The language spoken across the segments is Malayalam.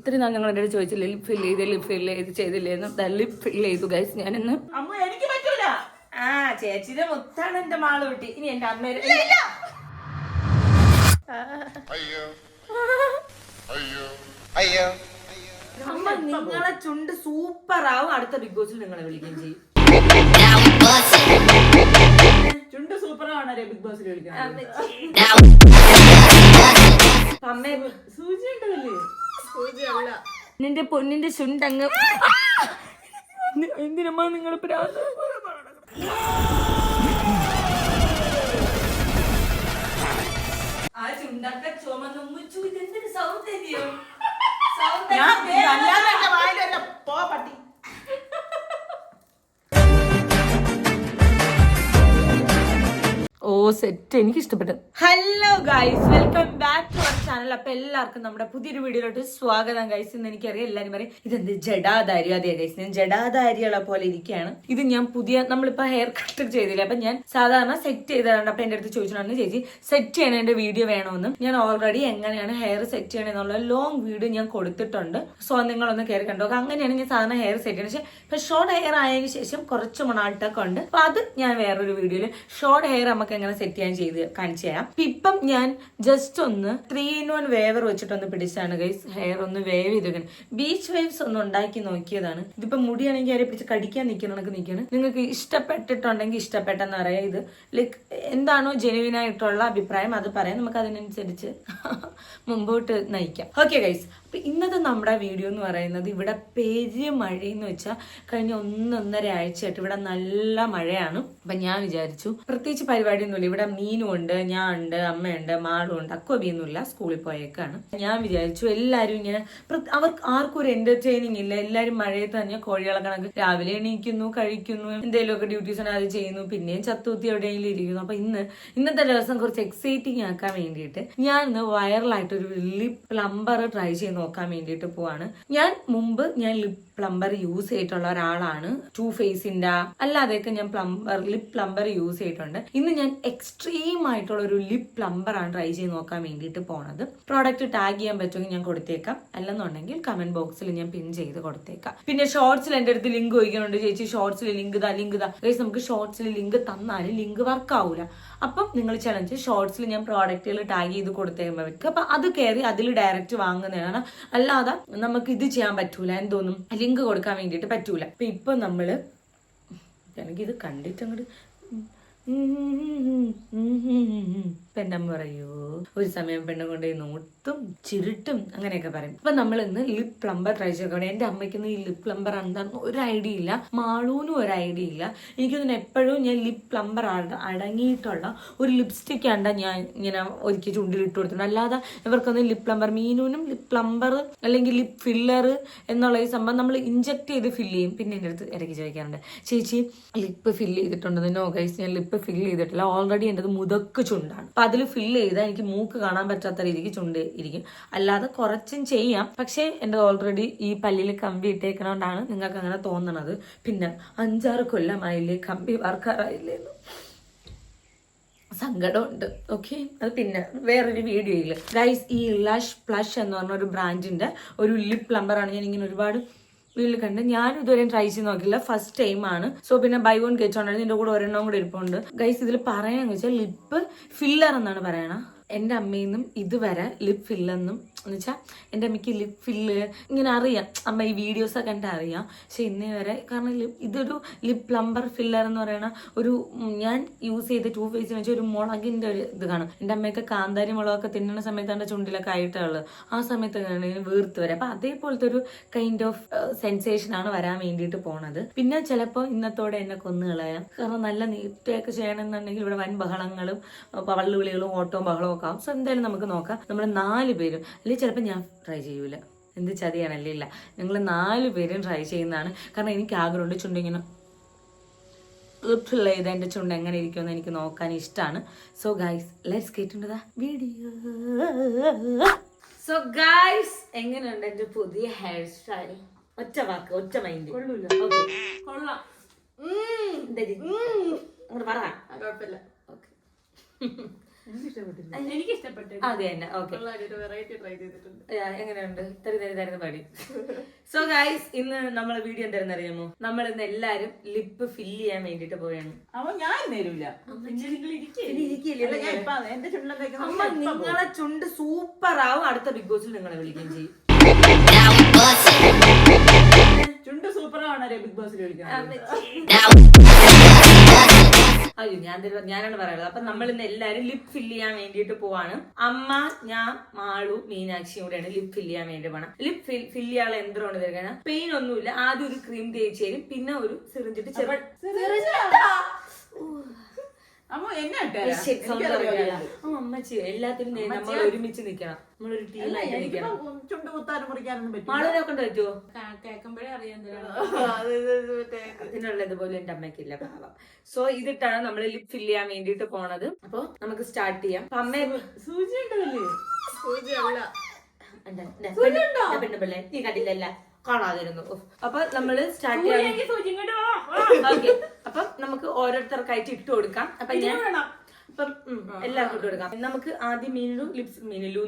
ഇത്രയും നാൾ ഞങ്ങൾ അടുത്ത് ചോദിച്ചില്ല ലിപ് ഫില്ല് ചെയ്ത് ലിപ് ഫില്ല് ചെയ്ത് ചെയ്തില്ലേന്ന് ലിപ് ഫില്ല് ചെയ്തു ഗൈസ് ഞാനിന്ന്. അമ്മ എനിക്ക് പറ്റൂല. ആ ചേച്ചിയുടെ മുത്താണ് എന്റെ മാൾ കുട്ടി. ഇനി എന്റെ അമ്മയുടെ അയ്യോ. അയ്യോ. അയ്യോ. അമ്മ നിങ്ങളെ ചുണ്ട് സൂപ്പർ ആവും. അടുത്ത ബിഗ് ബോസിൽ നിങ്ങളെ വിളിക്കുകയും ചെയ്യും. ചുണ്ട് സൂപ്പർ ആവണേ ബിഗ് ബോസിൽ വിളിക്കാൻ അമ്മേ സൂചി ഉണ്ടല്ലേ നിന്റെ പൊന്നിന്റെ ചുണ്ടങ്ങ്. എന്തിനമ്മ നിങ്ങൾ പ്രാന്ത് ആ ചുണ്ടൊക്കെ ചുമന്ന് ഉമ്മിച്ചു ഇതെന്തൊരു സൗന്ദര്യം? പോ സൗന്ദര്യം ഓ സെറ്റ് എനിക്ക് ഇഷ്ടപ്പെട്ടു hello guys welcome back to our channel അപ്പൊ എല്ലാവർക്കും നമ്മുടെ പുതിയൊരു വീഡിയോയിലോട്ട് സ്വാഗതം ഗൈസ് എന്ന് എനിക്കറിയാം എല്ലാരും പറയും ഇതെന്ത് ജഡാധാരി അതെ ഗൈസ് ഞാൻ ജഡാധാരികളെ പോലെ ഇരിക്കുകയാണ്. ഇത് ഞാൻ പുതിയ നമ്മളിപ്പോ ഹെയർ കട്ട് ചെയ്തില്ല? അപ്പൊ ഞാൻ സാധാരണ സെറ്റ് ചെയ്തതാണ്. അപ്പൊ എന്റെ അടുത്ത് ചോദിച്ചിട്ടുണ്ട് ചേച്ചി സെറ്റ് ചെയ്യണ എന്റെ വീഡിയോ വേണമെന്നും ഞാൻ ഓൾറെഡി എങ്ങനെയാണ് ഹെയർ സെറ്റ് ചെയ്യണമെന്നുള്ള ലോങ് വീഡിയോ ഞാൻ കൊടുത്തിട്ടുണ്ട്. സോ നിങ്ങളൊന്ന് കയറി കണ്ടോ അങ്ങനെയാണ് ഞാൻ സാധാരണ ഹെയർ സെറ്റ് ചെയ്യുന്നത് പക്ഷെ ഇപ്പൊ ഷോർട്ട് ഹെയർ ആയതിനു ശേഷം കുറച്ച് മണാട്ടൊക്കെ ഉണ്ട്. അപ്പൊ അത് ഞാൻ വേറൊരു വീഡിയോയിൽ ഷോർട്ട് ഹെയർ നമുക്ക് എങ്ങനെ സെറ്റ് ചെയ്യാൻ ചെയ്ത് കാണിച്ചു തരാം. ഇപ്പം ഞാൻ ജസ്റ്റ് ഒന്ന് ത്രീ ഇൻ വൺ വേവർ വെച്ചിട്ടൊന്ന് പിടിച്ചാണ് ഗൈസ് ഹെയർ ഒന്ന് വേവ് ചെയ്തേക്കണം ബീച്ച് വേവ്സ് ഒന്ന് ഉണ്ടാക്കി നോക്കിയതാണ്. ഇതിപ്പോ മുടിയാണെങ്കിൽ അവരെ പിടിച്ച് കടിക്കാൻ നിൽക്കണക്ക് നിൽക്കണം നിങ്ങൾക്ക് ഇഷ്ടപ്പെട്ടിട്ടുണ്ടെങ്കിൽ ഇഷ്ടപ്പെട്ടെന്ന് പറയാം. ഇത് ലൈക്ക് എന്താണോ ജെനുവിനായിട്ടുള്ള അഭിപ്രായം അത് പറയാം. നമുക്ക് അതിനനുസരിച്ച് മുമ്പോട്ട് നയിക്കാം. ഓക്കെ ഗൈസ് അപ്പൊ ഇന്നത്തെ നമ്മുടെ വീഡിയോ എന്ന് പറയുന്നത് ഇവിടെ പെരിയ മഴയെന്ന് വെച്ചാൽ കഴിഞ്ഞ ഒന്നൊന്നര ആഴ്ചയായിട്ട് ഇവിടെ നല്ല മഴയാണ്. അപ്പം ഞാൻ വിചാരിച്ചു പ്രത്യേകിച്ച് പരിപാടിയൊന്നുമില്ല. ഇവിടെ മീനും ഉണ്ട് ഞാൻ ഉണ്ട് അമ്മയുണ്ട് മാളും ഉണ്ട് അക്കോബിയൊന്നുമില്ല സ്കൂളിൽ പോയേക്കാണ്. ഞാൻ വിചാരിച്ചു എല്ലാവരും ഇങ്ങനെ അവർക്ക് ആർക്കും ഒരു എന്റർടൈനിങ് ഇല്ല. എല്ലാവരും മഴയത്ത് തന്നെ കോഴികളെ കണക്ക് രാവിലെ എണീക്കുന്നു കഴിക്കുന്നു എന്തെങ്കിലുമൊക്കെ ഡ്യൂട്ടീസ് അത് ചെയ്യുന്നു പിന്നെയും ചത്തുത്തി എവിടെയെങ്കിലും ഇരിക്കുന്നു. അപ്പം ഇന്ന് ഇന്നത്തെ ദിവസം കുറച്ച് എക്സൈറ്റിംഗ് ആക്കാൻ വേണ്ടിയിട്ട് ഞാൻ ഇന്ന് വൈറലായിട്ട് ഒരു വലിയ പ്ലംബർ ട്രൈ ചെയ്ത് നോക്കാൻ വേണ്ടിയിട്ട് പോവാണ്. ഞാൻ മുമ്പ് ഞാൻ ലിപ് പ്ലംബർ യൂസ് ചെയ്തിട്ടുള്ള ഒരാളാണ്. ടു ഫേസിന്റെ അല്ലാതെയൊക്കെ ഞാൻ പ്ലംബർ ലിപ് പ്ലംബർ യൂസ് ചെയ്തിട്ടുണ്ട്. ഇന്ന് ഞാൻ എക്സ്ട്രീം ആയിട്ടുള്ള ഒരു ലിപ് പ്ലംബർ ആണ് ട്രൈ ചെയ്ത് നോക്കാൻ വേണ്ടിയിട്ട് പോണത്. പ്രോഡക്റ്റ് ടാഗ് ചെയ്യാൻ പറ്റുമെങ്കിൽ ഞാൻ കൊടുത്തേക്കാം. അല്ലെന്നുണ്ടെങ്കിൽ കമന്റ് ബോക്സിൽ ഞാൻ പിൻ ചെയ്ത് കൊടുത്തേക്കാം. പിന്നെ ഷോർട്സിൽ എന്റെ അടുത്ത് ലിങ്ക് ചോദിക്കുന്നുണ്ട് ചേച്ചി ഷോർട്സിൽ ലിങ്ക് ഇതാ ലിങ്ക് ഇതാ. നമുക്ക് ഷോർട്സിൽ ലിങ്ക് തന്നാലും ലിങ്ക് വർക്ക് ആവൂല. അപ്പം നിങ്ങൾ ചലഞ്ച് ഷോർട്സിൽ ഞാൻ പ്രോഡക്റ്റുകൾ ടാഗ് ചെയ്ത് കൊടുത്തേക്കുമ്പോൾ വെക്കുക അപ്പൊ അത് കയറി അതിൽ ഡയറക്റ്റ് വാങ്ങുന്നതാണ്. അല്ലാതെ നമുക്ക് ഇത് ചെയ്യാൻ പറ്റൂല എന്തോന്നും ലിങ്ക് കൊടുക്കാൻ വേണ്ടിയിട്ട് പറ്റൂല. അപ്പൊ ഇപ്പൊ നമ്മൾ എനിക്കിത് കണ്ടിട്ട് അങ്ങോട്ട് പെണ്ണമ്മ പറയൂ. ഒരു സമയം പെണ്ണ് കൊണ്ട് നോട്ടും ചിരുട്ടും അങ്ങനെയൊക്കെ പറയും. അപ്പൊ നമ്മൾ ഇന്ന് ലിപ് പ്ലംബർ ട്രൈ ചെയ്യണം എന്റെ അമ്മയ്ക്കൊന്നും ഈ ലിപ് പ്ലംബർ എന്താണെന്ന് ഒരു ഐഡിയ ഇല്ല. മാളൂനും ഒരു ഐഡിയ ഇല്ല. എനിക്കൊന്നും എപ്പോഴും ഞാൻ ലിപ് പ്ലംബർ അടങ്ങിയിട്ടുള്ള ഒരു ലിപ്സ്റ്റിക് ആണ്ട ഞാൻ ഇങ്ങനെ ഒരുക്കി ചുണ്ടിലിട്ട് കൊടുത്തിട്ടുണ്ട്. അല്ലാതെ ഇവർക്കൊന്നും ലിപ് പ്ലംബർ മീനൂനും ലിപ് പ്ലംബർ അല്ലെങ്കിൽ ലിപ് ഫില്ലർ എന്നുള്ള ഈ സംഭവം നമ്മൾ ഇഞ്ചക്ട് ചെയ്ത് ഫില്ല് ചെയ്യും. പിന്നെ എന്റെ അടുത്ത് ഇടയ്ക്ക് ചോദിക്കാറുണ്ട്. ചേച്ചി ലിപ്പ് ഫില്ല് ചെയ്തിട്ടുണ്ടെന്ന്? നോ ഗൈസ് ഞാൻ ലിപ്പ് ഫില്ല് ചെയ്തിട്ടില്ല. ഓൾറെഡി എന്റെ മുതക്ക് ചുണ്ടാണ്. അതിൽ ഫില്ല് ചെയ്താൽ എനിക്ക് മൂക്ക് കാണാൻ പറ്റാത്ത രീതിക്ക് ചുണ്ട് ഇരിക്കും. അല്ലാതെ കുറച്ചും ചെയ്യാം. പക്ഷേ എന്റെ ഓൾറെഡി ഈ പല്ലിൽ കമ്പി ഇട്ടേക്കണോണ്ടാണ് നിങ്ങൾക്ക് അങ്ങനെ തോന്നണത്. പിന്നെ അഞ്ചാറ് കൊല്ലമായില്ലേ കമ്പി വർക്കാറായില്ലേ സങ്കടമുണ്ട്. ഓക്കെ അത് പിന്നെ വേറൊരു വീഡിയോയിൽ ഗൈസ് ഈ ലഷ് പ്ലഷ് എന്ന് പറഞ്ഞ ഒരു ബ്രാൻഡിന്റെ ഒരു ലിപ് പ്ലംബറാണ് ഞാൻ ഇങ്ങനെ ഒരുപാട് വീട്ടിൽ കണ്ട്. ഞാൻ ഇതുവരെ ട്രൈ ചെയ്ത് നോക്കില്ല ഫസ്റ്റ് ടൈം ആണ്. സോ പിന്നെ ബൈ വൺ ഗെറ്റ് ഓൺ ഇതിന്റെ കൂടെ ഒരെണ്ണം കൂടെ ഇരിപ്പുണ്ട്. ഗൈസ് ഇതിൽ പറയാന്ന് വെച്ചാൽ ലിപ്പ് ഫില്ലർ എന്നാണ് പറയണ. എന്റെ നിന്നും ഇതുവരെ ലിപ് ഫില്ലെന്നും എന്ന് വെച്ചാൽ എന്റെ അമ്മയ്ക്ക് ലിപ് ഫില്ല് ഇങ്ങനെ അറിയാം. അമ്മ ഈ വീഡിയോസൊക്കെ കണ്ട് അറിയാം. പക്ഷെ ഇന്നേ വരെ കാരണം ഇതൊരു ലിപ് പ്ലംബർ ഫില്ലർ എന്ന് പറയുന്ന ഒരു ഞാൻ യൂസ് ചെയ്ത ടൂ ഫേസിന് വെച്ചാൽ ഒരു മുളകിന്റെ ഒരു ഇത് കാണും. എന്റെ അമ്മയൊക്കെ കാന്താരി മുളകൊക്കെ തിന്നണ സമയത്ത് എന്റെ ചുണ്ടിലൊക്കെ ആയിട്ടുള്ളത് ആ സമയത്ത് വീർത്ത് വരെ. അപ്പം അതേപോലത്തെ ഒരു കൈൻഡ് ഓഫ് സെൻസേഷൻ ആണ് വരാൻ വേണ്ടിയിട്ട് പോണത്. പിന്നെ ചിലപ്പോൾ ഇന്നത്തോടെ എന്നെ കൊന്നു കളയാം. കാരണം നല്ല നീറ്റൊക്കെ ചെയ്യണമെന്നുണ്ടെങ്കിൽ ഇവിടെ വൻ ബഹളങ്ങളും പള്ളുവിളികളും ഓട്ടവും ബഹളവും ഒക്കെ ആവും. സോ എന്തായാലും നമുക്ക് നോക്കാം. നമ്മൾ നാല് പേരും അല്ലെങ്കിൽ ചിലപ്പോൾ ഞാൻ ട്രൈ ചെയ്യൂല. എന്ത് ചതിയാണല്ലേ ഇല്ല. ഞങ്ങൾ നാല് പേരും ട്രൈ ചെയ്യുന്നതാണ്. കാരണം എനിക്ക് ആഗ്രഹമുണ്ട് ചുണ്ടിങ്ങനെ ഫിൽ ഇതെന്റെ ചുണ്ട് എങ്ങനെ ഇരിക്കുമെന്ന് എനിക്ക് നോക്കാൻ ഇഷ്ടമാണ് so guys let's the video so guys എങ്ങനെയുണ്ട് എന്റെ പുതിയ ഹെയർ സ്റ്റൈൽ ഒറ്റ വാക്ക് ഒറ്റ മൈൻഡ് കൊള്ളൂല. കൊള്ളാം. പറ. കുഴപ്പമില്ല. ഓക്കെ എനിക്ക് ഇഷ്ടപ്പെട്ടു അത് തന്നെ ഓക്കെ. വെറൈറ്റി ട്രൈ ചെയ്തിട്ടുണ്ട്. എങ്ങനെയുണ്ട്? തരി തരി തരുന്ന പാടി സോ ഗൈസ് ഇന്ന് നമ്മളെ വീഡിയോ എന്തായിരുന്നു അറിയാമോ നമ്മൾ ഇന്ന് എല്ലാരും ലിപ്പ് ഫില്ല് ചെയ്യാൻ വേണ്ടിട്ട് പോയാണ് അപ്പൊ ഞാൻ നേരില്ല ഇരിക്കില്ലേ? ഞാൻ ഇപ്പൊ എന്റെ ചുണ്ടിലേക്ക് അമ്മ നിങ്ങളെ ചുണ്ട് സൂപ്പർ ആവും. അടുത്ത ബിഗ് ബോസിൽ നിങ്ങളെ വിളിക്കുകയും ചെയ്യും. ചുണ്ട് സൂപ്പർ ആണല്ലേ ബിഗ് ബോസിൽ വിളിക്കുന്നത് അയ്യോ ഞാൻ ഞാനാണ് പറയുന്നത്. അപ്പൊ നമ്മൾ ഇന്ന് എല്ലാരും ലിപ് ഫില്ല് ചെയ്യാൻ വേണ്ടിയിട്ട് പോവാണ്. അമ്മ ഞാൻ മാളു മീനാക്ഷിയും കൂടെയാണ് ലിപ് ഫില്ല് ചെയ്യാൻ വേണ്ടി പോകണം ലിപ് ഫില്ല് ചെയ്യാനുള്ള യന്ത്രമാണ് തരുന്നത് പെയിൻ ഒന്നുമില്ല. ആദ്യം ഒരു ക്രീം തേച്ച് തരും പിന്നെ ഒരു സിറിഞ്ചിട്ട് ചെറു അമ്മച്ചി എല്ലാത്തിനും നമ്മൾ ഒരുമിച്ച് നിക്കണം. നമ്മളൊരു ടീമായിട്ട് നിക്കണം. കൊണ്ട് പറ്റുമോ കേൾക്കുമ്പോഴേ അറിയാൻ അതിനുള്ള ഇതുപോലെ എന്റെ അമ്മയ്ക്കില്ല പാവം. സോ ഇതിട്ടാണ് നമ്മൾ ലിപ് ഫില്ല് ചെയ്യാൻ വേണ്ടിട്ട് പോണത്. അപ്പൊ നമുക്ക് സ്റ്റാർട്ട് ചെയ്യാം. അമ്മേ സൂചി ഉണ്ടല്ലേ സൂചി ഉണ്ടോ പെണ്ണുപിള്ളേ പെണ്ണ് പിള്ളേ നീ കണ്ടില്ലല്ല. കാണാതിരുന്നു. അപ്പൊ നമ്മൾ സ്റ്റാർട്ട് അപ്പൊ നമുക്ക് ഓരോരുത്തർക്കായിട്ട് ഇട്ട് കൊടുക്കാം. അപ്പൊ ഞാൻ അപ്പം എല്ലാം എല്ലാവർക്കും ഇട്ട് കൊടുക്കാം. നമുക്ക് ആദ്യം മീനിലു ലിപ്സ് മീനിലു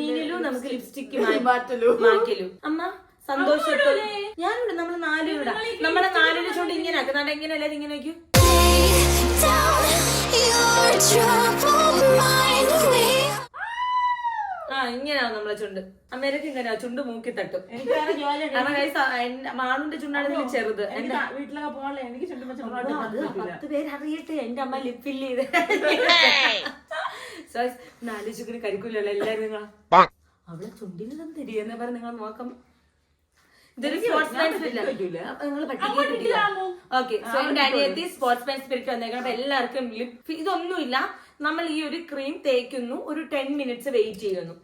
മീനിലു നമുക്ക് ലിപ്സ്റ്റിക് മാറ്റലു. അമ്മ സന്തോഷത്തോടെ ഞാനിവിടെ നമ്മൾ നാലും ഇവിടെ. നമ്മളെ നാലിന് ചൂണ്ട് ഇങ്ങനെ ആക്കുന്നുണ്ട് എങ്ങനെ അല്ലാതെ ഇങ്ങനെ ആ ഇങ്ങനെയാവും നമ്മളെ ചുണ്ട്. അമ്മേരക്ക് ഇങ്ങനെയാ ചുണ്ട് മൂക്കി തട്ടും. മാളുന്റെ ചുണ്ടാണ് ചെറുത്. വീട്ടിലൊക്കെ പോകാനുള്ള എനിക്ക് ചുണ്ട് പത്ത് പേര് അറിയട്ടെ. എന്റെ അമ്മ ലിപ് ഫില്ല് ചെയ്ത്. നാല് ചുക്കിന് കരിക്കൂലല്ലോ എല്ലാരും നിങ്ങളാ. അവളെ ചുണ്ടിന് തന്നെ എന്ന് പറഞ്ഞ് നിങ്ങൾ നോക്കാം. ഇതൊരു സ്പോർട്സ് മാൻ സ്പിരിറ്റ് നിങ്ങൾ പറ്റിക്കില്ല ഓക്കെ സോ എന്റെ അനിയത്തി സ്പോർട്സ് മാൻ സ്പിരിറ്റ് വന്നേക്കണം അപ്പൊ എല്ലാവർക്കും ലിപ് ഇതൊന്നുമില്ല. നമ്മൾ ഈ ഒരു ക്രീം തേക്കുന്നു. ഒരു ടെൻ മിനിറ്റ്സ് വെയിറ്റ് ചെയ്യുന്നു.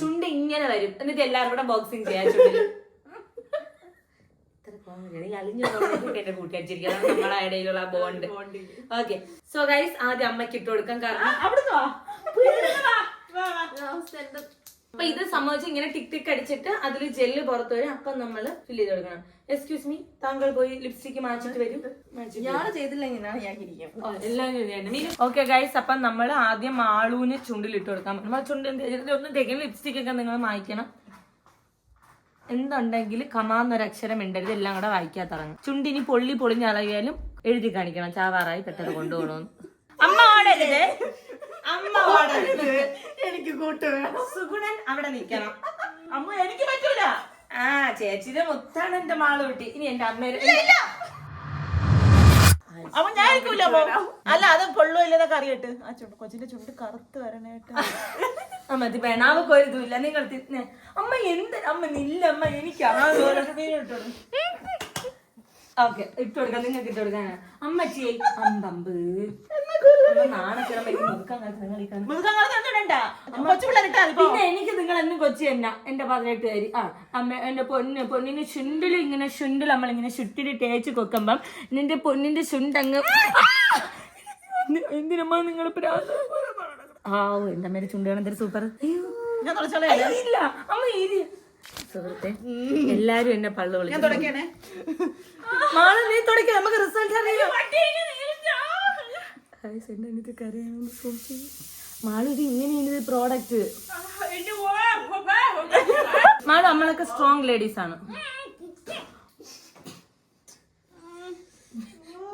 ചുണ്ട് ഇങ്ങനെ വരും. എന്നിട്ട് എല്ലാവരും കൂടെ ബോക്സിങ് ചെയ്യാൻ ചുണ്ടിൽ. അലിഞ്ഞു പോകുന്നതൊക്കെ എന്റെ കൂട്ടിയടിച്ചിരിക്കുന്നത് നമ്മളെ ഇടയിലുള്ള ബോണ്ട് ഓക്കെ സോ ഗൈസ് ആദ്യം അമ്മയ്ക്ക് ഇട്ട് കൊടുക്കാം. കാരണം അപ്പൊ ഇത് സംഭവിച്ച് ഇങ്ങനെ ടിക് ടിക് അടിച്ചിട്ട് അതിൽ ജെല്ല് പുറത്ത് വരും. അപ്പൊ നമ്മൾ ഫില്ല് ചെയ്ത് കൊടുക്കണം. എക്സ്ക്യൂസ് മീ താങ്കൾ പോയി ലിപ്സ്റ്റിക് മാച്ചിട്ട് വരും. ഞാൻ ചെയ്തില്ല ഞാൻ ഇരിക്കും ഓക്കെ ഗൈസ് അപ്പൊ നമ്മൾ ആദ്യം ആളൂന് ചുണ്ടിൽ ഇട്ട് കൊടുക്കാം. നമ്മൾ ചുണ്ട് ഒന്നും തേക്കണം ലിപ്സ്റ്റിക് ഒക്കെ നിങ്ങൾ മായ്ക്കണം. എന്തുണ്ടെങ്കിൽ കമാന്നൊരു അക്ഷരം ഉണ്ടരുത്. എല്ലാം കൂടെ വായിക്കാൻ തുടങ്ങും ചുണ്ടിനി പൊള്ളി പൊളിഞ്ഞളകിയാലും എഴുതി കാണിക്കണം. ചാവാറായി പെട്ടെന്ന് കൊണ്ടുപോകണമെന്ന് അമ്മ ഓടരുത് അമ്മ ഓടരുത് എനിക്ക് കൂട്ട് വേണം. സുഗുണൻ അവിടെ നിൽക്കണം. അമ്മ എനിക്ക് പറ്റൂല. ആ ചേച്ചിയുടെ മുത്താണ് എന്റെ മാൾ കുട്ടി ഇനി എന്റെ അമ്മ അപ്പൊ ഞാൻ ഇരിക്കൂല അപ്പൊ. അല്ല അത് പൊള്ളു ഇല്ലെന്നൊക്കെ അറിയട്ടെ. ആ ചുണ്ട് കൊച്ചിന്റെ ചുണ്ട് കറുത്ത് വരണേട്ട്. മതി പെണാവൊക്കെ ഒരു ഇതുമില്ല. നിങ്ങൾ അമ്മ എന്ത് അമ്മ നില്ല അമ്മ എനിക്ക് ഓക്കെ ഇട്ട് കൊടുക്കാം. നിങ്ങൾക്ക് ഇട്ട് കൊടുക്കാൻ അമ്മച്ചി അമ്പമ്പ്. പിന്നെ എനിക്ക് നിങ്ങൾ എന്നും കൊച്ചി തന്നെ. എന്റെ പതിനെട്ടുകാരി ആ അമ്മ എന്റെ പൊന്ന് പൊന്നിന് ചുണ്ടിൽ ഇങ്ങനെ ചുണ്ടിൽ നമ്മളിങ്ങനെ ചുറ്റിൽ തേച്ച് കൊക്കുമ്പം നിന്റെ പൊന്നിന്റെ ചുണ്ടങ്ങ് എന്തിനമ്മ നിങ്ങൾ ആ എന്റെ അമ്മയുടെ ചുണ്ടാണ് കാണാൻ സൂപ്പർ. ഇല്ല. അമ്മ ഇരി സുഹൃത്തെ. എല്ലാരും എന്നെ പള്ളു ഞാൻ വിളിക്കും തുടക്കണേ മാള നീ തുടക്കാം നമുക്ക് റിസൾട്ട് അറിയാം. എന്റെ കരയാണെന്ന്. മാള ഇത് ഇങ്ങനെയാണ് പ്രോഡക്റ്റ് മാളു നമ്മളൊക്കെ സ്ട്രോങ് ലേഡീസ് ആണ്.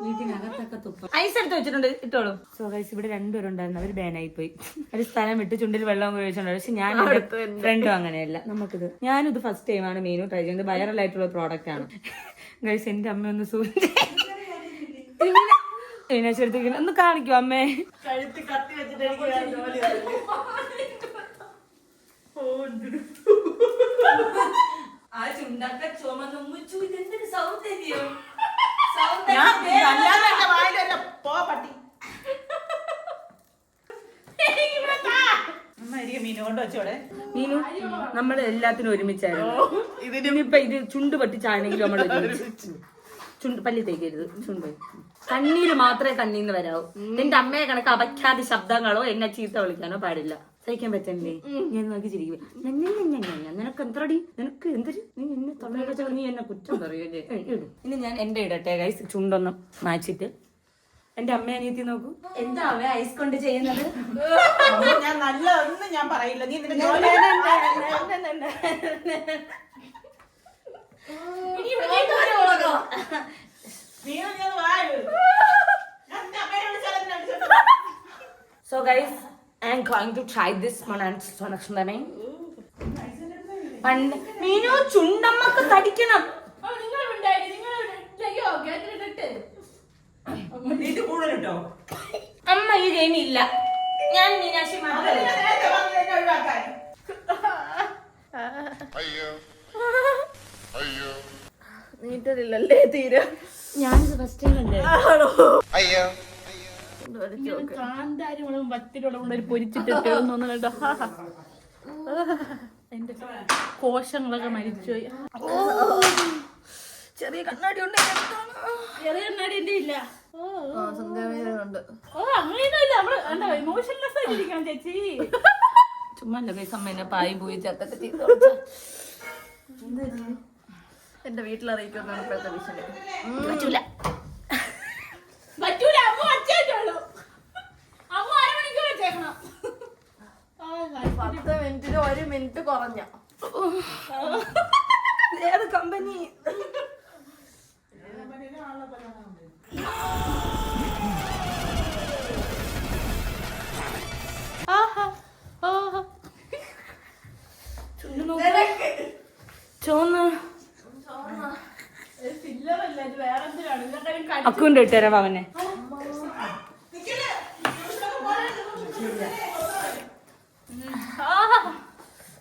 വീട്ടിനകത്തൊക്കെ തുപ്പ ഐസ് എടുത്ത് വെച്ചിട്ടുണ്ട് ഇട്ടോളൂ. സോ ഗൈസ് ഇവിടെ രണ്ടുപേരുണ്ടായിരുന്നു. അവർ ബാനായി പോയി. ഒരു സ്ഥലം വിട്ട് ചുണ്ടിൽ വെള്ളം ഉപയോഗിച്ചിട്ടുണ്ട് പക്ഷെ ഞാൻ ഫ്രണ്ടും അങ്ങനെയല്ല. നമുക്കിത് ഞാനിത് ഫസ്റ്റ് ടൈം ആണ് മീനു ട്രൈ ചെയ്യുന്നത്. വൈറൽ ആയിട്ടുള്ള പ്രോഡക്റ്റ് ആണ്. ഗൈസ് എന്റെ അമ്മ ഒന്ന് സൂചി ഇതിനടുത്തേക്ക് ഒന്ന് കാണിക്കോ അമ്മേ. ആ ചുണ്ടൊക്കെ ചുമന്ന് മുച്ചു ഇതെന്തൊരു സൗന്ദര്യം? ഞാൻ അല്ലാതെ എന്റെ വായിലല്ല. പോ പട്ടി. മീനു നമ്മൾ എല്ലാത്തിനും ഒരുമിച്ചായിരുന്നു. ഇതിനിപ്പോ ഇത് ചുണ്ട് പറ്റിച്ചാണെങ്കിലും നമ്മൾ ചുണ്ട് പല്ലി തേക്കരുത് ചുണ്ട്. കണ്ണീര് മാത്രമേ കണ്ണീന്ന് വരാവൂ. എന്റെ അമ്മയെ കണക്ക് അപഖ്യാതി ശബ്ദങ്ങളോ എന്നെ ചീത്ത വിളിക്കാനോ പാടില്ല. സഹിക്കാൻ പറ്റണ്ടേ? ഞാൻ നോക്കി ചിരിക്കും നിനക്ക് എന്തടി? നിനക്ക് എന്തൊരു നീ എന്നെ വെച്ചാൽ നീ എന്നെ കുറ്റം പറയല്ലേ ഇനി ഞാൻ എന്റെ ഇടട്ടെ ഗൈസ് ചുണ്ടൊന്ന് മാച്ചിട്ട്. എന്റെ അമ്മ അനിയത്തി നോക്കൂ. എന്താ അവ ഐസ് കൊണ്ട് ചെയ്യുന്നത്? അമ്മ, ഞാൻ നല്ല ഒന്നും ഞാൻ പറയില്ല നീ so guys I going to try this one and സോണക്ഷണമേ പണ്ട് മീനു ചുണ്ടമ്മക്ക് തടിക്കണം. അമ്മ ഈ ഗെയിം ഇല്ല ഞാൻ മീനാക്ഷി മാത്രമേ നേരത്തെ വന്നത് എന്നെ ഒഴിവാക്കാൻ. അയ്യോ. അയ്യോ. നീറ്ററില്ലല്ലേ തീരെ? ഞാനിത് ഫസ്റ്റ് ടൈം അല്ലേ അയ്യോ. കൊണ്ട് പൊരിച്ചിട്ട് തോന്നുന്നു കേട്ടോ എന്റെ കോശങ്ങളൊക്കെ മരിച്ചുപോയി ചെറിയ കണ്ണാടി ഉണ്ട് ചെറിയ കണ്ണാടി എന്റെ ഇല്ല. ഓ അങ്ങനെയൊന്നും ഇല്ല നമ്മൾ എന്താ ഇമോഷൻലെസ് ചേച്ചി. ചുമ്മാ എന്റെ അമ്മേനെ പായും പോയി ചത്തൊക്കെ ചെയ്തു എന്റെ ഇപ്പോഴത്തെ വിഷയം. പറ്റൂല. പറ്റൂല അമ്മ വച്ചേക്കുള്ളൂ അമ്മ അരമണിക്കൂർ വെച്ചേക്കണം പത്ത് മിനിറ്റിന് ഒരു മിനിറ്റ് കുറഞ്ഞ? ഏത് കമ്പനി ചോന്ന് ഇട്ടുതരാം ഇത്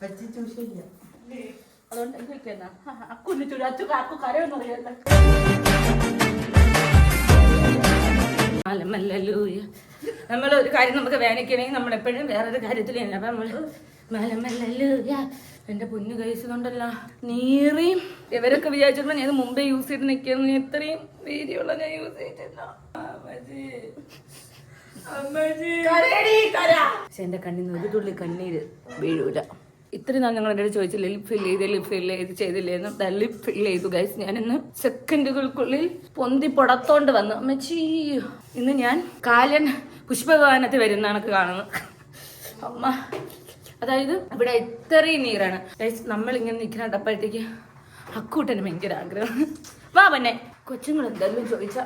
വേറെ ചൂഷില്ല അതുകൊണ്ട് എനിക്ക് അക്കുന്ന് ചുരി അച്ചു കാക്കു കരയൊന്നും അറിയാത്ത മലമല്ലൂയ നമ്മൾ ഒരു കാര്യം നമുക്ക് വേനയ്ക്കണമെങ്കിൽ നമ്മൾ എപ്പോഴും വേറൊരു കാര്യത്തിലാണ് അപ്പൊ നമ്മൾ മലമല്ലൂയ എന്റെ പൊന്നു കൈസ് കൊണ്ടല്ല നീറിയും ഇവരൊക്കെ വിചാരിച്ചിട്ടുള്ള ഞാൻ മുമ്പേ യൂസ് ചെയ്ത് നിൽക്കുന്നു ഇത്രയും വീതിയുള്ള ഞാൻ യൂസ് ചെയ്തിട്ടില്ല. പക്ഷെ എന്റെ കണ്ണിന്ന് ഒരു തുള്ളി കണ്ണീര് വീഴൂല. ഇത്രയും നാൾ ഞങ്ങൾ അടുത്ത് ചോദിച്ചില്ല ലിപ് ഫിൽ ചെയ്ത് ലിപ് ഫിൽ ചെയ്ത് ചെയ്തില്ലേ? എന്ന് ലിപ് ഫിൽ ചെയ്തു ഗൈസ് ഞാൻ ഇന്ന് സെക്കൻഡുകൾക്കുള്ളിൽ പൊന്തി പൊടത്തോണ്ട് വന്നു. അമ്മച്ചി ഇന്ന് ഞാൻ കാലൻ പുഷ്പഭവനത്തിൽ വരുന്ന കണക്ക് കാണുന്നു. അമ്മ അതായത് ഇവിടെ ഇത്രയും നീരാണ് ഗൈസ് നമ്മൾ ഇങ്ങനെ നിൽക്കുന്ന കണ്ടപ്പോഴത്തേക്ക് അക്കൂട്ടന് ഭയങ്കര ആഗ്രഹം. വാ പിന്നെ. കൊച്ചുങ്ങൾ എന്തായാലും ചോദിച്ച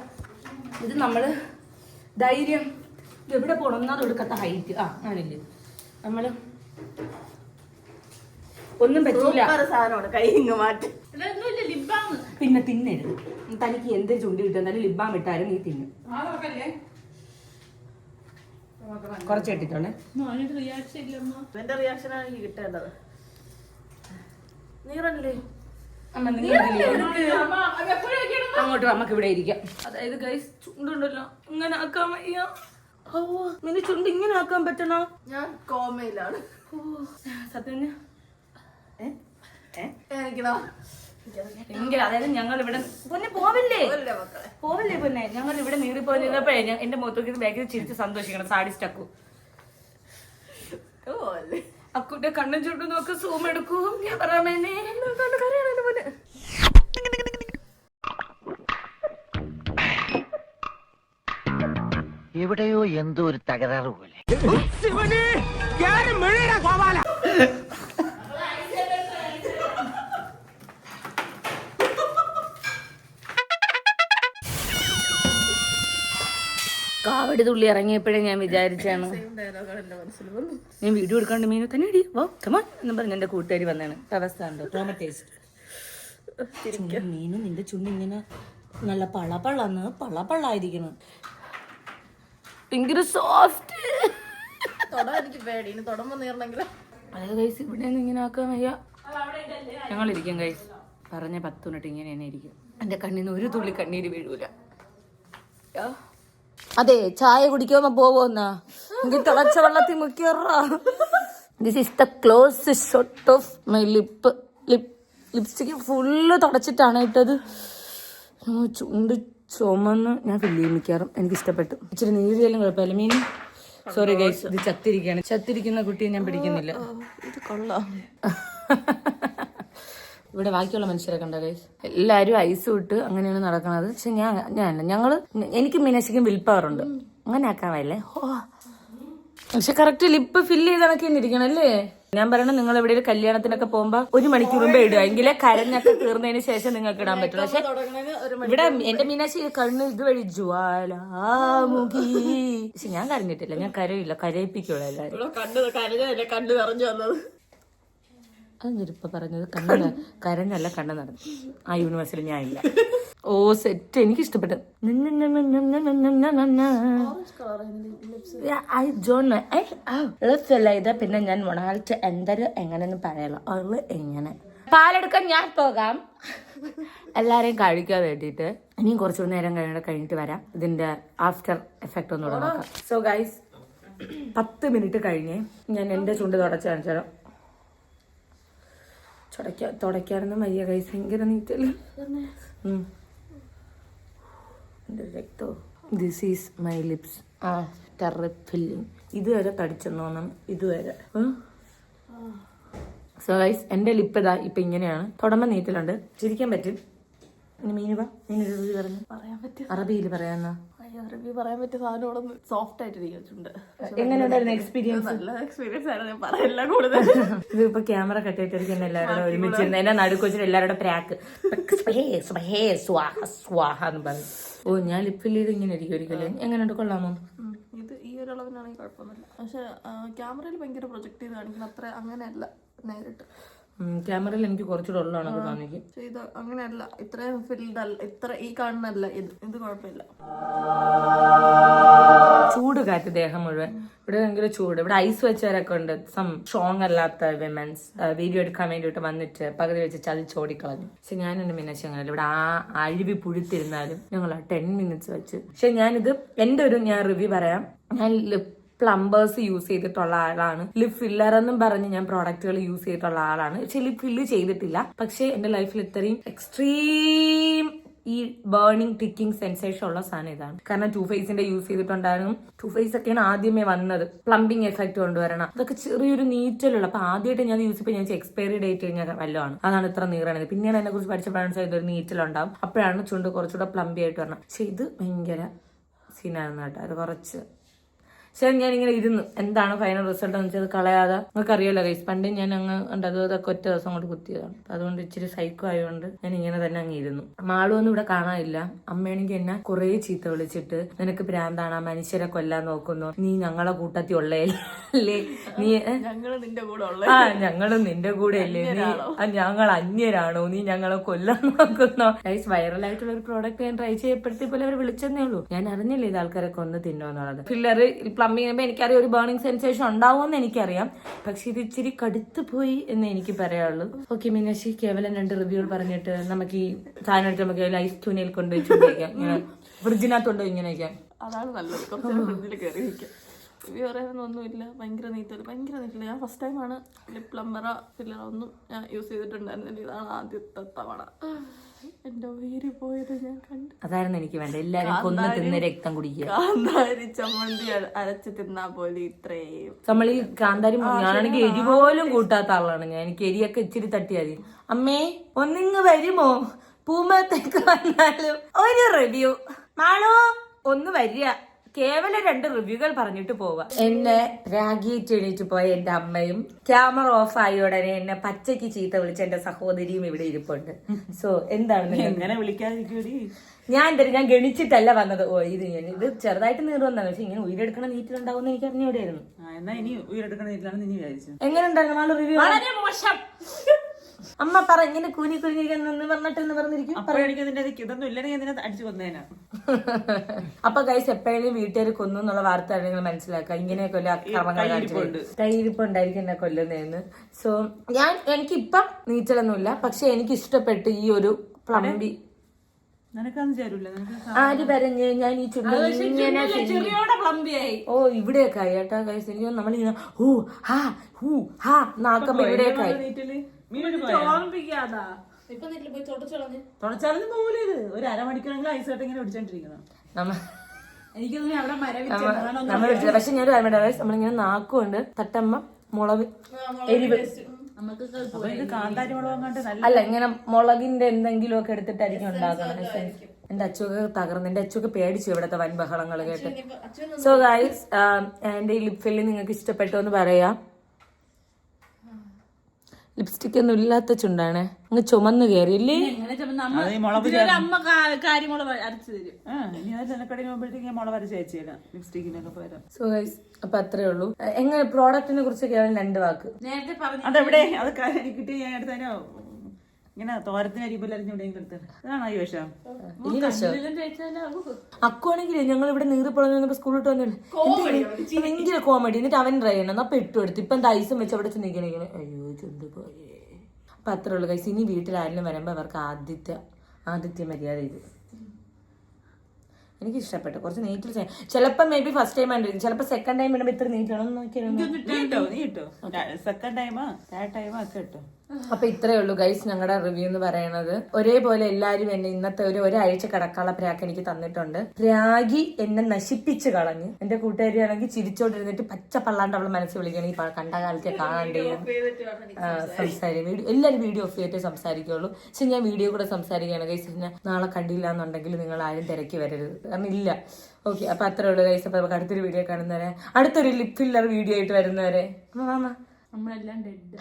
ഇത് നമ്മൾ ധൈര്യം എവിടെ പോകണമെന്നാ കൊടുക്കാത്ത ഹൈറ്റ് ആ ഞാനില്ലേ നമ്മൾ ഒന്നും പറ്റൂല. സാധനമാണ്. കൈ ഇങ്ങ് മാറ്റി. പിന്നെ തിന്നരുത്. തനിക്ക് എന്ത് ചുണ്ടി കിട്ടുന്നാലും ലിബാം ഇട്ടാലും നീ തിന്നും. കുറച്ച് റിയാക്ഷൻ എനിക്ക് കിട്ടേണ്ടത്. നീറല്ലേ അമ്മ നിങ്ങൾ അങ്ങോട്ട് നമുക്ക് ഇവിടെ ഇരിക്കാം. അതായത് ഗൈസ് ചുണ്ടുണ്ടല്ലോ. ഇങ്ങനെ ആക്കാൻ വയ്യ. ഓ നിന്റെ ചുണ്ട് ഇങ്ങനെ ആക്കാൻ പറ്റണോ? ഞാൻ കോമയിലാണ്. ഓ. സത്യം ഭയങ്കര അതായത് ഞങ്ങൾ ഇവിടെ പൊന്നെ പോവില്ലേ? മക്കളെ? പോവില്ലേ പൊന്നെ? ഞങ്ങൾ ഇവിടെ നീറിപ്പോയിരുന്നപ്പോഴേ ഞാൻ എന്റെ മുഖത്തേക്ക് ബാഗിൽ ചിരിച്ച് സന്തോഷിക്കണം. സാഡി സ്റ്റക്കു. അക്കുന്റെ കണ്ണും ചുട്ടും നോക്ക് സൂം എടുക്കൂ. ഞാൻ പറയാമേനെ എവിടെയോ എന്തോ ഒരു തകരാറ് പോലെ. കാവടി തുള്ളി ഇറങ്ങിയപ്പോഴേ ഞാൻ വിചാരിച്ചാണ്. ഞാൻ വീഡിയോ എടുക്കാണ്ട് മീനു തന്നെ അടി വാ കമാൻ എന്ന് പറഞ്ഞ എന്റെ കൂട്ടുകാരി വന്നാണ് അവസ്ഥ ഉണ്ടോ മീനു നിന്റെ ചുണ്ടി ഇങ്ങനെ നല്ല പള പളന്ന് പള പള്ളായിരിക്കണം ഭയങ്കര സോഫ്റ്റ് അതായത് കൈസ് ഇവിടെ നിന്ന് ഇങ്ങനെ ആക്കാൻ വയ്യ. ഞങ്ങൾ ഇരിക്കും കൈസ് പറഞ്ഞ പത്ത് മിനിറ്റ് ഇങ്ങനെ തന്നെ ഇരിക്കും. എന്റെ കണ്ണിന്ന് ഒരു തുള്ളി കണ്ണീര് വീഴൂല. അതെ ചായ കുടിക്കുമ്പോ പോവോന്നാ. എനിക്ക് തിളച്ച വെള്ളത്തിൽ മുക്കിയറാ this is the close shot of my lip lip lipstick full തുടച്ചിട്ടാണ് ഇട്ടത്. ചുണ്ട് ചുമന്ന് ഞാൻ ഫില്ല് ചെയ്യും മിക്കാറും എനിക്ക് ഇഷ്ടപ്പെട്ടു ഇച്ചിരി നീരിയാലും കുഴപ്പമില്ല. മീൻ സോറി ഗൈസ് ഇത് ചത്തിരിക്കുകയാണ്. ചത്തിരിക്കുന്ന കുട്ടിയെ ഞാൻ പിടിക്കുന്നില്ല. ഇത് കൊള്ളാം. ഇവിടെ ബാക്കിയുള്ള മനുഷ്യരെ കണ്ട ഗൈസ് എല്ലാരും ഐസ് വിട്ട് അങ്ങനെയാണ് നടക്കുന്നത് പക്ഷെ ഞാൻ ഞാൻ ഞങ്ങൾ എനിക്ക് മീനാശിക്കും വിൽപ്പാറുണ്ട് അങ്ങനെ ആക്കാമല്ലേ ഓ പക്ഷെ കറക്റ്റ് ലിപ്പ് ഫില്ല് ചെയ്ത് കണക്കി ഇരിക്കണം അല്ലേ ഞാൻ പറയണം നിങ്ങൾ എവിടെ ഒരു കല്യാണത്തിനൊക്കെ പോകുമ്പോ ഒരു മണിക്കൂർ മുമ്പേ ഇടുക. എങ്കിലേ കരഞ്ഞൊക്കെ തീർന്നതിന് ശേഷം നിങ്ങൾക്ക് ഇടാൻ പറ്റുള്ളൂ. പക്ഷെ ഇവിടെ എന്റെ മീനാശി കണ്ണ് ഇതുവഴി ജ്വാലാമുഖി. പക്ഷെ ഞാൻ കരഞ്ഞിട്ടില്ല. ഞാൻ കരയില്ല. കരയിപ്പിക്കുള്ളൂ എല്ലാരും. കണ്ണ് കരഞ്ഞ കണ്ണ് നിറഞ്ഞു വന്നത്. അതെന്തിരിപ്പ പറഞ്ഞത് കണ്ണ് കരഞ്ഞല്ല കണ്ണ് നടന്നു. ആ യൂണിവേഴ്സിൽ ഞാൻ ഇല്ല ഓ സെറ്റ് എനിക്ക് ഇഷ്ടപ്പെട്ടു ഐ ജോൺ ഇത് പിന്നെ ഞാൻ മൊണാൾട്ട് എന്തൊരു എങ്ങനെയെന്ന് പറയല അവൾ എങ്ങനെ. പാലെടുക്കാൻ ഞാൻ പോകാം. എല്ലാരെയും കഴിക്കാൻ വേണ്ടിയിട്ട് ഇനിയും കുറച്ചു നേരം കഴിഞ്ഞ കഴിഞ്ഞിട്ട് വരാം. ഇതിന്റെ ആഫ്റ്റർ എഫക്റ്റ് ഒന്നുകൂടെ നോക്കാം. സോ ഗൈസ് പത്ത് മിനിറ്റ് കഴിഞ്ഞ് ഞാൻ എന്റെ ചുണ്ട് തുടച്ച് കാണിച്ചാലോ തുടയ്ക്ക തുടയ്ക്കാനൊന്നും വയ്യ. കൈസ് ഭയങ്കര നീറ്റൽ. എന്റെ രക്തോ? ദിസ് ഈസ് മൈ ലിപ്സ് ആ ടെറഫില്ലിങ് ഇതുവരെ തടിച്ചെന്ന് തോന്നണം ഇതുവരെ സോ ഗൈസ് എന്റെ ലിപ്പ് ഇതാ ഇപ്പൊ ഇങ്ങനെയാണ്. തുടമ്പ നീറ്റലുണ്ട്. ചിരിക്കാൻ പറ്റും. മീനുവാ? മീനൊരു പറഞ്ഞു. പറയാൻ അറബിയിൽ പറയാന്ന റിവ്യൂ പറയാൻ പറ്റിയ സാധനങ്ങളൊന്നും സോഫ്റ്റ് ആയിട്ടിരിക്കുന്നുണ്ട് എങ്ങനെയുണ്ടായിരുന്നു എക്സ്പീരിയൻസ് നല്ല എക്സ്പീരിയൻസ് ആയിരുന്നു. ഞാൻ പറയില്ല കൂടുതൽ. ഇതിപ്പോ ക്യാമറ കട്ടിട്ടിരിക്കുന്ന എല്ലാവരും ഒരുമിച്ചിരുന്ന് എന്നെ നടുക്കൊച്ചിട്ട് എല്ലാവരുടെ പ്രാക്ക് സ്വാഹ സ്വാഹ എന്ന് പറഞ്ഞു. ഓ ഞാൻ ലിപ്പിൽ ഇത് ഇങ്ങനെ ഇരിക്കും ഒരിക്കലും എങ്ങനെയുണ്ട്? കൊള്ളാമോ? ഇത് ഈ ഒരു അളവിനാണെങ്കിൽ കുഴപ്പമൊന്നുമില്ല. പക്ഷെ ക്യാമറയിൽ ഭയങ്കര പ്രൊജക്ട് ചെയ്ത് കാണിക്കുന്ന അത്ര അങ്ങനെയല്ല നേരിട്ട്. ക്യാമറയിൽ എനിക്ക് കുറച്ചുകൂടെ ഉള്ളതാണ് തോന്നിക്കും പക്ഷെ ഇത് അങ്ങനെയല്ല ഇത്രയും ഫിൽഡ് അല്ല ഇത്ര ഈ കാണുന്നല്ല ഇത് ഇത് കുഴപ്പമില്ല. ചൂട് കാറ്റ് ദേഹം മുഴുവൻ. ഇവിടെ ഭയങ്കര ചൂട്. ഇവിടെ ഐസ് വെച്ചവരൊക്കെ ഉണ്ട്. സം സ്ട്രോങ് അല്ലാത്ത വിമൻസ് വീഡിയോ എടുക്കാൻ വേണ്ടിയിട്ട് വന്നിട്ട് പകുതി വെച്ച് ചതിച്ചോടിക്കളഞ്ഞു പക്ഷെ ഞാൻ എന്റെ മീനാശി അങ്ങനെ ഇവിടെ ആ അഴിവി പുഴുത്തിരുന്നാലും ഞങ്ങൾ ആ ടെൻ മിനിറ്റ്സ് വെച്ച്. പക്ഷെ ഞാനിത് എന്റെ ഒരു ഞാൻ റിവ്യൂ പറയാം. ഞാൻ ലിപ് പ്ലംബേഴ്സ് യൂസ് ചെയ്തിട്ടുള്ള ആളാണ്. ലിപ് ഫില്ലർ എന്നും പറഞ്ഞ് ഞാൻ പ്രോഡക്റ്റുകൾ യൂസ് ചെയ്തിട്ടുള്ള ആളാണ്. പക്ഷെ ലിപ് ഫില്ല് ചെയ്തിട്ടില്ല. പക്ഷെ എന്റെ ലൈഫിൽ ഇത്രയും എക്സ്ട്രീം ഈ ബേണിംഗ് ടിക്കിംഗ് സെൻസേഷൻ ഉള്ള സാധനം ഇതാണ്. കാരണം ടു ഫേസിന്റെ യൂസ് ചെയ്തിട്ടുണ്ടായിരുന്നു. ടു ഫേസ് ഒക്കെയാണ് ആദ്യമേ വന്നത്. പ്ലംബിംഗ് എഫക്ട് കൊണ്ടുവരണം. അതൊക്കെ ചെറിയൊരു നീറ്റലുള്ള. അപ്പൊ ആദ്യമായിട്ട് ഞാൻ യൂസ് ചെയ്യുമ്പോൾ ഞാൻ എക്സ്പയറി ഡേറ്റ് കഴിഞ്ഞാൽ വല്ലതാണ് അതാണ് ഇത്ര നീറണത്. പിന്നെയാണ് എന്നെ കുറിച്ച് ഒരു നീറ്റൽ നീറ്റലുണ്ടാവും. അപ്പോഴാണ് ചുണ്ട് കുറച്ചുകൂടെ പ്ലംബി ആയിട്ട് വരണം. പക്ഷെ ഇത് ഭയങ്കര സീനായിരുന്നു കേട്ടോ. അത് കുറച്ച് പക്ഷെ ഞാനിങ്ങനെ ഇരുന്നു എന്താണ് ഫൈനൽ റിസൾട്ട് എന്ന് വെച്ചാൽ കളയാതെ നിങ്ങൾക്ക് അറിയാലോ ഗൈസ് പണ്ട് ഞാൻ അങ്ങ് ഉണ്ടത് അത് അതൊക്കെ ഒറ്റ ദിവസം കൊണ്ട് കുത്തിയതാണ്. അതുകൊണ്ട് ഇച്ചിരി സൈക്കോ ആയതുകൊണ്ട് ഞാൻ ഇങ്ങനെ തന്നെ അങ്ങ് ഇരുന്നു. മാളൊന്നും ഇവിടെ കാണാനില്ല. അമ്മയാണെങ്കിൽ എന്നെ കുറെ ചീത്ത വിളിച്ചിട്ട് നിനക്ക് ഭ്രാന്താണ് മനുഷ്യരെ കൊല്ലാൻ നോക്കുന്നു. നീ ഞങ്ങളെ കൂട്ടത്തിൽ ഉള്ളേ അല്ലേ? നീ ആ ഞങ്ങളും നിന്റെ കൂടെ അല്ലേ? നീ ഞങ്ങൾ അന്യരാണോ? നീ ഞങ്ങളെ കൊല്ലാൻ നോക്കുന്നോ? ഗൈസ് വൈറൽ ആയിട്ടുള്ള ഒരു പ്രോഡക്റ്റ് ഞാൻ ട്രൈ ചെയ്യപ്പെടുത്തി പോലെ അവർ വിളിച്ചെന്നേ ഉള്ളൂ. ഞാൻ അറിഞ്ഞില്ല ഇത് ആൾക്കാരെ കൊന്ന് തിന്നോന്നുള്ളത് ഫില്ലർ പ്ലംബിംഗ് ചെയ്യുമ്പോൾ എനിക്കറിയാം ഒരു ബേണിംഗ് സെൻസേഷൻ ഉണ്ടാവുമെന്ന് എനിക്കറിയാം. പക്ഷെ ഇത് ഇച്ചിരി കടുത്തു പോയി എന്ന് എനിക്ക് പറയാനുള്ളൂ. ഓക്കെ മീനാക്ഷി കേവലം രണ്ട് റിവ്യൂകൾ പറഞ്ഞിട്ട് നമുക്ക് ഈ സാധനം എടുത്ത് നമുക്ക് ലൈഫ് തുണിയിൽ കൊണ്ട് വെച്ചുകൊണ്ടിരിക്കാം. ഇങ്ങനെ ഫ്രിഡ്ജിനകത്തുണ്ടോ ഇങ്ങനെ വയ്ക്കാം അതാണ് നല്ലത്. കുറച്ച് ഫ്രിഡ്ജിൽ കയറി വയ്ക്കാം റിവ്യൂ പറയാനൊന്നുമില്ല ഭയങ്കര നീറ്റൽ. ഭയങ്കര നീറ്റില്ല ഞാൻ ഫസ്റ്റ് ടൈമാണ് ലിപ് പ്ലംബറ ഫില്ലറ ഒന്നും ഞാൻ യൂസ് ചെയ്തിട്ടുണ്ടായിരുന്നില്ല ഇതാണ് ആദ്യത്തെ തവണ. എന്റെ ഉയരി പോയത് ഞാൻ കണ്ടു അതായിരുന്നു എനിക്ക് വേണ്ട എല്ലാരും കൊന്ന് തിന്ന് രക്തം കുടിക്കുക. കാന്താരി ചമ്മന്തി അര- അരച്ച് തിന്നാ പോലെ ഇത്രയും. നമ്മൾ ഈ കാന്താരി ഞാനാണെങ്കിൽ എരി പോലും കൂട്ടാത്ത ആളാണ് ഞാൻ. എനിക്ക് എരിയൊക്കെ ഇച്ചിരി തട്ടിയാൽ മതി. അമ്മേ ഒന്നിങ്ങ് വരുമോ? പൂമത്തേക്ക് വന്നാലും ഒരു റിവ്യൂ മാളോ ഒന്ന് വരിക. കേവലം രണ്ട് റിവ്യൂകൾ പറഞ്ഞിട്ട് പോവാ എന്നെ രാഗിയിട്ട് എണീറ്റ് പോയ എന്റെ അമ്മയും ക്യാമറ ഓഫ് ആയ ഉടനെ എന്നെ പച്ചയ്ക്ക് ചീത്ത വിളിച്ച എന്റെ സഹോദരിയും ഇവിടെ ഇരിപ്പുണ്ട്. സോ എന്താണ് എങ്ങനെ വിളിക്കാതിരിക്കൂടി ഞാൻ എന്തായാലും ഞാൻ ഗണിച്ചിട്ടല്ല വന്നത്. ഓ ഇത് ഞാൻ ഇത് ചെറുതായിട്ട് നീറുവന്നാണ് പക്ഷെ ഇങ്ങനെ ഉയരെടുക്കണ നീറ്റിലുണ്ടാവും എനിക്ക് അറിഞ്ഞൂടെയായിരുന്നു. എന്നാ ഇനി ഉയരെടുക്കണ നീറ്റിലാണ് ഇനി വിചാരിച്ചു. എങ്ങനെ ഉണ്ടായിരുന്നു നാളെ റിവ്യൂ വളരെ മോശം. അമ്മ പറ ഇങ്ങനെ കൂനി കുനിഞ്ഞിരിക്കുന്നു പറഞ്ഞിട്ട് പറഞ്ഞിരിക്കും. അപ്പൊ എനിക്ക് അതിന്റെ ഇതൊന്നും ഇല്ലെങ്കിൽ ഇതിനെ അടിച്ചു കൊന്നേനാ. അപ്പൊ ഗൈസ് എപ്പോഴെങ്കിലും വീട്ടുകാർ കൊന്നു എന്നുള്ള വാർത്ത നിങ്ങൾ മനസ്സിലാക്കുക. ഇങ്ങനെയൊക്കെ വല്ല അക്രമങ്ങൾ കാണിച്ചിട്ടുണ്ട് കയ്യിരിപ്പുണ്ടായിരിക്കും എന്നെ കൊല്ലുന്നതെന്ന് സോ ഞാൻ എനിക്ക് എനിക്കിപ്പം നീച്ചലൊന്നുമില്ല പക്ഷെ എനിക്ക് ഇഷ്ടപ്പെട്ടു ഈ ഒരു പ്ലംബി ആര് പറഞ്ഞ് ഞാൻ ഈ ചുണ്ടിയായി ഓ ഇവിടെയൊക്കെ ആയി കേട്ടോ ഗൈസ് എനിക്ക് നമ്മളിങ്ങനെ ഹൂ ഹാ ഹൂ ഹാ നാക്കുമ്പോ ഇവിടെയൊക്കെ ആയി. മീനൊരു പോയാ? ഓർമ്മിപ്പിക്കാതാ പോകൂല ഇത്. ഒരു അരമണിക്കൂറെങ്കിലും ഐസ് കട്ട് ഇങ്ങനെ പിടിച്ചോണ്ടിരിക്കണം അവിടെ മരവിച്ച പക്ഷെ ഞാൻ. നമ്മളിങ്ങനെ നാക്കുണ്ട്. തട്ടമ്മ മുളക് എരിവ്. അപ്പൊ ഇത് കാന്താരി മുളകും കണ്ട് നല്ല അല്ല ഇങ്ങനെ മുളകിന്റെ എന്തെങ്കിലും ഒക്കെ എടുത്തിട്ടായിരിക്കും ഉണ്ടാക്കണം എന്റെ അച്ചുക്ക് തകർന്ന് എന്റെ അച്ചുക്ക് പേടിച്ചു ഇവിടത്തെ വൻ ബഹളങ്ങൾ കേട്ട്. സോ ഗായ്സ് എന്റെ ഈ ലിപ് ഫില്ല് നിങ്ങൾക്ക് ഇഷ്ടപ്പെട്ടു എന്ന് പറയാം. ലിപ്സ്റ്റിക് ഒന്നും ഇല്ലാത്ത ചുണ്ടാണ്. അങ്ങ് ചുമന്ന് കയറിയില്ലേ അമ്മ അരച്ചു തരും. സോ ഗൈസ് അപ്പൊ അത്രേ ഉള്ളൂ. എങ്ങനെ പ്രോഡക്റ്റിനെ കുറിച്ച് കേവലം രണ്ട് വാക്ക്. നേരത്തെ പറഞ്ഞു അതെവിടെ? അത് കിട്ടി ഞാൻ എടുത്തതിനോ ഇങ്ങനെ തോരത്തിന് അരിപ്പിൽ അരിഞ്ഞുണ്ടെങ്കിൽ എടുത്തത്. അതാണോ ഈ വിഷം? ഈ അക്കുവാണെങ്കിൽ ഞങ്ങൾ ഇവിടെ നീറിപ്പുളഞ്ഞ സ്കൂളിട്ട് വന്നില്ല? ഭയങ്കര കോമഡി എന്നിട്ട് അവൻ ട്രൈ ചെയ്യണം. അപ്പൊ ഇട്ടു എടുത്തു. ഇപ്പൊ എന്താ ഐസും വെച്ച് അവിടെ ചെന്നിങ്ങനെ അയ്യോ ചുണ്ട് പോയേ. അപ്പൊ അത്രേ ഉള്ളു കൈസ് ഇനി വീട്ടിൽ ആരെങ്കിലും വരുമ്പോ അവർക്ക് ആദ്യത്തെ ആദ്യത്തെ മര്യാദ ഇത്. എനിക്ക് ഇഷ്ടപ്പെട്ടു. കുറച്ച് നീറ്റിൽ ചിലപ്പോ മേ ബി ഫസ്റ്റ് ടൈം ആയിരിക്കും ചിലപ്പോ സെക്കൻഡ് ടൈം വരുമ്പോ ഇത്ര നീറ്റണം നോക്കിയാലും. നീ ഇട്ടോ നീ ഇട്ടോ. സെക്കൻഡ് ടൈമാ തേർഡ് ടൈമാ ഒക്കെ ഇട്ടോ. അപ്പൊ ഇത്രയേ ഉള്ളൂ ഗൈസ് ഞങ്ങളുടെ റിവ്യൂ എന്ന് പറയുന്നത് ഒരേപോലെ എല്ലാരും എന്നെ ഇന്നത്തെ ഒരു ഒരാഴ്ച കിടക്കാനുള്ള പ്രാക്ക് എനിക്ക് തന്നിട്ടുണ്ട്. പ്രാഗി എന്നെ നശിപ്പിച്ച് കളഞ്ഞു. എന്റെ കൂട്ടുകാരിയാണെങ്കിൽ ചിരിച്ചോണ്ടിരുന്നിട്ട് പച്ച പള്ളാണ്ട് അവൾ മനസ്സിൽ വിളിക്കണം ഈ കണ്ട കാലത്തെ കാണണ്ടേ സംസാരിക്കും വീഡിയോ എല്ലാവരും വീഡിയോ ഓഫ് ചെയ്തിട്ട് സംസാരിക്കുള്ളൂ. പക്ഷെ ഞാൻ വീഡിയോ കൂടെ സംസാരിക്കുകയാണ് ഗൈസ് പിന്നെ നാളെ കണ്ടില്ല എന്നുണ്ടെങ്കിൽ നിങ്ങൾ ആരും തിരക്കി വരരുത്. കാരണം ഇല്ല. ഓക്കെ അപ്പൊ അത്രേ ഉള്ളൂ ഗൈസ് അപ്പൊ നമുക്ക് അടുത്തൊരു വീഡിയോ കാണുന്നവരെ അടുത്തൊരു ലിപ് ഫില്ലർ വീഡിയോ ആയിട്ട് വരുന്നവരെ. മാമ നമ്മളെല്ലാം ഡെഡ്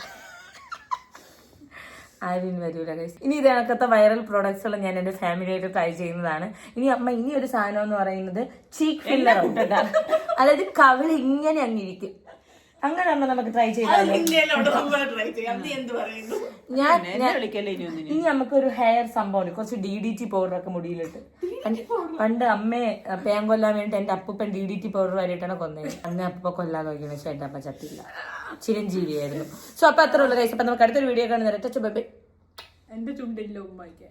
ആരും വരൂല ഗൈസ് ഇനി ഇത് കണക്കത്തെ വൈറൽ പ്രോഡക്ട്സുകൾ ഞാൻ എന്റെ ഫാമിലിയായിട്ട് ട്രൈ ചെയ്യുന്നതാണ്. ഇനി അമ്മ ഇനി ഒരു സാധനം എന്ന് പറയുന്നത് ചീക്ക് ഫില്ലർ അതായത് കവിൾ ഇങ്ങനെ അങ്ങിരിക്കും അങ്ങനെ അമ്മ നമുക്ക് ട്രൈ ചെയ്താലോ? ഞാൻ എന്നെ വിളിക്കല്ലേ ഇനി നമുക്ക് ഇനി നമുക്കൊരു ഹെയർ സംഭവം കുറച്ച് ഡി ഡി ടി പൗഡർ ഒക്കെ മുടിയിലിട്ട്. പണ്ട് പണ്ട് അമ്മയെ പേൻ കൊല്ലാൻ വേണ്ടി എന്റെ അപ്പൂപ്പൻ ഡി ഡി ടി പൗഡർ വരെയിട്ടാണ് കൊന്നത് അന്ന് അപ്പൂപ്പ കൊല്ലാതെ നോക്കിയെന്ന് വെച്ചാൽ എന്റെ അപ്പ ചത്തില്ല. ചിരഞ്ജീവിയായിരുന്നു. സോ അപ്പൊ അത്ര ഉള്ള കൈസ് അപ്പൊ നമുക്ക് അടുത്തൊരു വീഡിയോ കാണുന്ന ബൈ എന്റെ ചുണ്ടില്ല ഉമ്മയ്ക്ക്